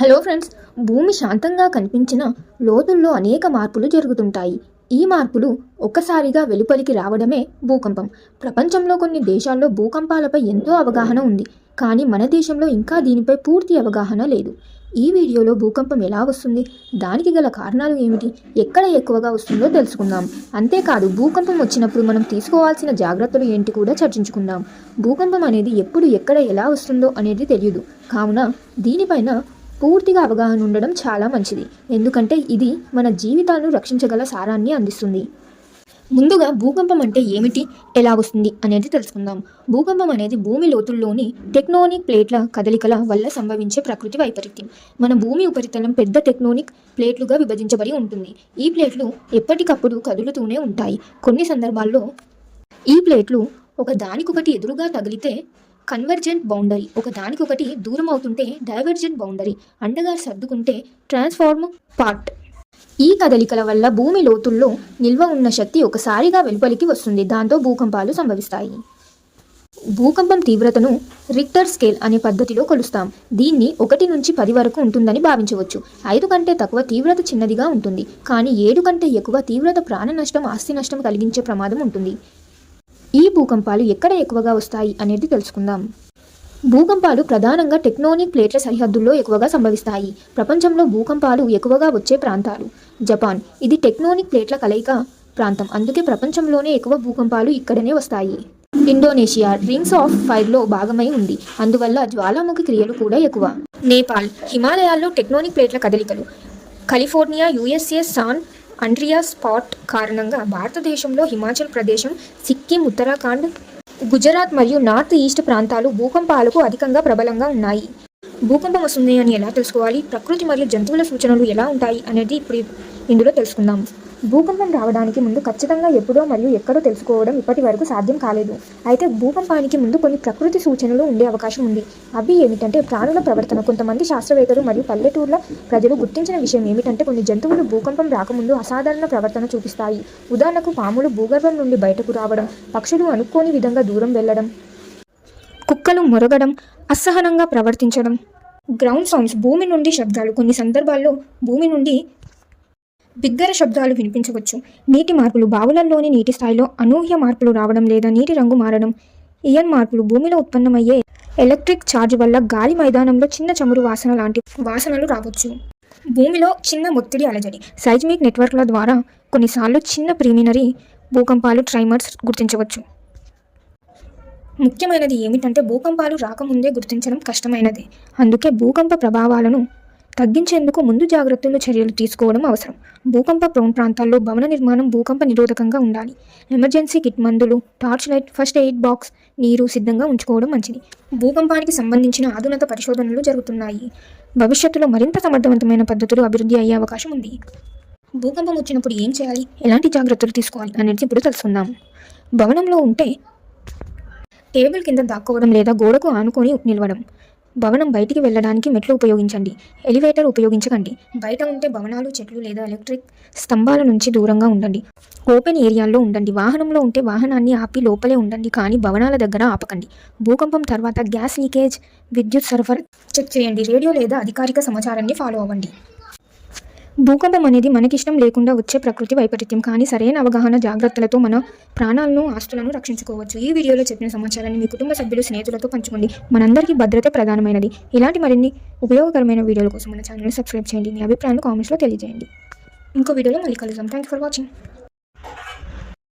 Hello friends భూమి శాంతంగా కనిపించిన లోతుల్లో అనేక మార్పులు జరుగుతుంటాయి. ఈ మార్పులు ఒక్కసారిగా వెలుపలికి రావడమే భూకంపం. ప్రపంచంలో కొన్ని దేశాల్లో భూకంపాలపై ఎంతో అవగాహన ఉంది కానీ మన దేశంలో ఇంకా దీనిపై పూర్తి అవగాహన లేదు. ఈ వీడియోలో భూకంపం ఎలా వస్తుంది దానికి గల కారణాలు ఏమిటి ఎక్కడ ఎక్కువగా వస్తుందో తెలుసుకుందాం. అంతేకాదు భూకంపం వచ్చినప్పుడు మనం తీసుకోవాల్సిన జాగ్రత్తలు ఏంటి కూడా చర్చించుకుందాం. భూకంపం అనేది ఎప్పుడు ఎక్కడ ఎలా వస్తుందో అనేది తెలియదు. కావున దీనిపైన పూర్తిగా అవగాహన ఉండడం చాలా మంచిది. ఎందుకంటే ఇది మన జీవితాలను రక్షించగల సారాన్ని అందిస్తుంది. ముందుగా భూకంపం అంటే ఏమిటి? ఎలా వస్తుంది అనేది తెలుసుకుందాం. భూకంపం అనేది భూమి లోతుల్లోని టెక్నోనిక్ ప్లేట్ల కదలికల వల్ల సంభవించే ప్రకృతి వైపరీత్యం. మన భూమి ఉపరితలం పెద్ద టెక్నోనిక్ ప్లేట్లుగా విభజించబడి ఉంటుంది. ఈ ప్లేట్లు ఎప్పటికప్పుడు కదులుతూనే ఉంటాయి. కొన్ని సందర్భాల్లో ఈ ప్లేట్లు ఒక దానికొకటి ఎదురుగా తగిలితే కన్వర్జెంట్ బౌండరీ. ఒక దానికొకటి దూరం అవుతుంటే డైవర్జెంట్ బౌండరీ. అండగా సర్దుకుంటే ట్రాన్స్ఫార్మ్ పార్ట్. ఈ కదలికల వల్ల భూమి లోతుల్లో నిల్వ ఉన్న శక్తి ఒకసారిగా వెలుపలికి వస్తుంది. దాంతో భూకంపాలు సంభవిస్తాయి. భూకంపం తీవ్రతను రిక్టర్ స్కేల్ అనే పద్ధతిలో కొలుస్తాం. దీన్ని ఒకటి నుంచి పది వరకు ఉంటుందని భావించవచ్చు. ఐదు కంటే తక్కువ తీవ్రత చిన్నదిగా ఉంటుంది. కానీ ఏడు కంటే ఎక్కువ తీవ్రత ప్రాణ నష్టం ఆస్తి నష్టం కలిగించే ప్రమాదం ఉంటుంది. ఈ భూకంపాలు ఎక్కడ ఎక్కువగా వస్తాయి అనేది తెలుసుకుందాం. భూకంపాలు ప్రధానంగా టెక్నోనిక్ ప్లేట్ల సరిహద్దుల్లో ఎక్కువగా సంభవిస్తాయి. ప్రపంచంలో భూకంపాలు ఎక్కువగా వచ్చే ప్రాంతాలు. జపాన్ ఇది టెక్నోనిక్ ప్లేట్ల కలయిక ప్రాంతం. అందుకే ప్రపంచంలోనే ఎక్కువ భూకంపాలు ఇక్కడనే వస్తాయి. ఇండోనేషియా రింగ్స్ ఆఫ్ ఫైర్లో భాగమై ఉంది. అందువల్ల జ్వాలాముఖి క్రియలు కూడా ఎక్కువ. నేపాల్ హిమాలయాల్లో టెక్నోనిక్ ప్లేట్ల కదలికలు. California USA San Andreas spot కారణంగా భారతదేశంలో హిమాచల్ ప్రదేశం సిక్కిం ఉత్తరాఖండ్ గుజరాత్ మరియు నార్త్ ఈస్ట్ ప్రాంతాలు భూకంపాలకు అధికంగా ప్రబలంగా ఉన్నాయి. భూకంపం వస్తుంది అని ఎలా తెలుసుకోవాలి? ప్రకృతి మరియు జంతువుల సూచనలు ఎలా ఉంటాయి అనేది ఇప్పుడు ఇందులో తెలుసుకుందాం. భూకంపం రావడానికి ముందు ఖచ్చితంగా ఎప్పుడో మరియు ఎక్కడో తెలుసుకోవడం ఇప్పటి వరకు సాధ్యం కాలేదు. అయితే భూకంపానికి ముందు కొన్ని ప్రకృతి సూచనలు ఉండే అవకాశం ఉంది. అవి ఏమిటంటే ప్రాణుల ప్రవర్తన కొంతమంది శాస్త్రవేత్తలు మరియు పల్లెటూర్ల ప్రజలు గుర్తించిన విషయం ఏమిటంటే కొన్ని జంతువులు భూకంపం రాకముందు అసాధారణ ప్రవర్తన చూపిస్తాయి. ఉదాహరణకు పాములు భూగర్భం నుండి బయటకు రావడం పక్షులు అనుకోని విధంగా దూరం వెళ్ళడం కుక్కలు మొరగడం అసహనంగా ప్రవర్తించడం. గ్రౌండ్ సౌండ్స్ భూమి నుండి శబ్దాలు కొన్ని సందర్భాల్లో భూమి నుండి బిగ్గర శబ్దాలు వినిపించవచ్చు. నీటి మార్పులు బావులలోని నీటి స్థాయిలో అనూహ్య మార్పులు రావడం లేదా నీటి రంగు మారడం ఇయన్ మార్పులు భూమిలో ఉత్పన్నమయ్యే ఎలక్ట్రిక్ ఛార్జ్ వల్ల గాలి మైదానంలో చిన్న చమురు వాసన లాంటి వాసనలు రావచ్చు. భూమిలో చిన్న ఒత్తిడి అలజడి సైజ్మిక్ నెట్వర్క్ల ద్వారా కొన్నిసార్లు చిన్న ప్రీమినరీ భూకంపాలు ట్రైమర్స్ గుర్తించవచ్చు. ముఖ్యమైనది ఏమిటంటే భూకంపాలు రాకముందే గుర్తించడం కష్టమైనది. అందుకే భూకంప ప్రభావాలను తగ్గించేందుకు ముందు జాగ్రత్తలు చర్యలు తీసుకోవడం అవసరం. భూకంప ప్రోన్ ప్రాంతాల్లో భవన నిర్మాణం భూకంప నిరోధకంగా ఉండాలి. ఎమర్జెన్సీ కిట్ మందులు torch light first aid box నీరు సిద్ధంగా ఉంచుకోవడం మంచిది. భూకంపానికి సంబంధించిన ఆధునిక పరిశోధనలు జరుగుతున్నాయి. భవిష్యత్తులో మరింత సమర్థవంతమైన పద్ధతులు అభివృద్ధి అయ్యే అవకాశం ఉంది. భూకంపం వచ్చినప్పుడు ఏం చేయాలి? ఎలాంటి జాగ్రత్తలు తీసుకోవాలి? అనేది ఇప్పుడు తెలుసుకుందాం. భవనంలో ఉంటే టేబుల్ కింద దాక్కోవడం లేదా గోడకు ఆనుకొని నిలవడం. భవనం బయటికి వెళ్ళడానికి మెట్లు ఉపయోగించండి ఎలివేటర్ ఉపయోగించకండి. బయట ఉంటే భవనాలు చెట్లు లేదా ఎలక్ట్రిక్ స్తంభాల నుంచి దూరంగా ఉండండి. ఓపెన్ ఏరియాల్లో ఉండండి. వాహనంలో ఉంటే వాహనాన్ని ఆపి లోపలే ఉండండి కానీ భవనాల దగ్గర ఆపకండి. భూకంపం తర్వాత గ్యాస్ లీకేజ్ విద్యుత్ సరఫరా చెక్ చేయండి. రేడియో లేదా అధికారిక సమాచారాన్ని ఫాలో అవ్వండి. భూకంపం అనేది మనకిష్టం లేకుండా వచ్చే ప్రకృతి వైపరీత్యం. కానీ సరైన అవగాహన జాగ్రత్తలతో మన ప్రాణాలను ఆస్తులను రక్షించుకోవచ్చు. ఈ వీడియోలో చెప్పిన సమాచారాన్ని మీ కుటుంబ సభ్యులు స్నేహితులతో పంచుకోండి. మనందరికీ భద్రత ప్రధానమైనది. ఇలాంటి మరిన్ని ఉపయోగకరమైన వీడియోల కోసం మన ఛానల్ని సబ్స్క్రైబ్ చేయండి. మీ అభిప్రాయాన్ని కామెంట్స్లో తెలియజేయండి. ఇంకో వీడియోలో మళ్ళీ కలుద్దాం. Thank for watching